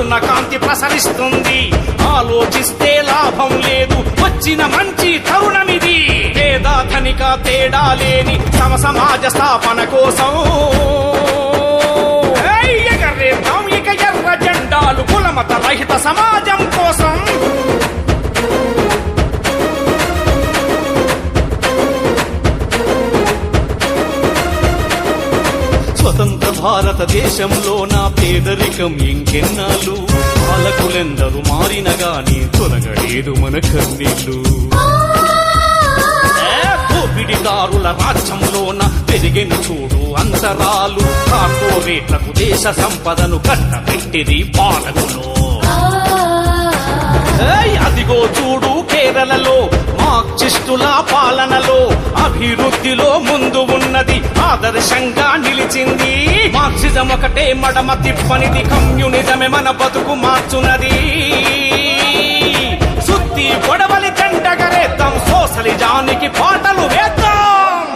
ఉన్న కాంతి ప్రసరిస్తుంది. ఆలోచిస్తే లాభం లేదు. వచ్చిన మంచి తరుణమిది. పేద ధనిక తేడా లేని సమ సమాజ స్థాపన కోసం స్వతంత్ర భారతదేశంలో నా పేదరికం ఇంకెన్నాళ్ళు? పాలకులెందరూ మారిన గాని తొలగలేదు మన కన్నీళ్ళు. ఏ దోపిడిదారుల రాజ్యంలోన పెరిగిన చూడు అంతరాలు. కార్పొరేట్లకు దేశ సంపదను కట్టబెట్టిది పాలకులు. ఏయ్, అదిగో చూడు కేరళలో మార్క్సిస్టుల పాలనలో అభివృద్ధిలో ముందు ఉన్నది ఆదర్శంగా నిలిచింది. నిజం ఒకటే మడమ తిప్పనిది కమ్యూనిజమే మన బతుకు మార్చున్నది. సుత్తి పొడవలి చెండగరేద్దాం సోసలిజానికి పాటలు వేద్దాం.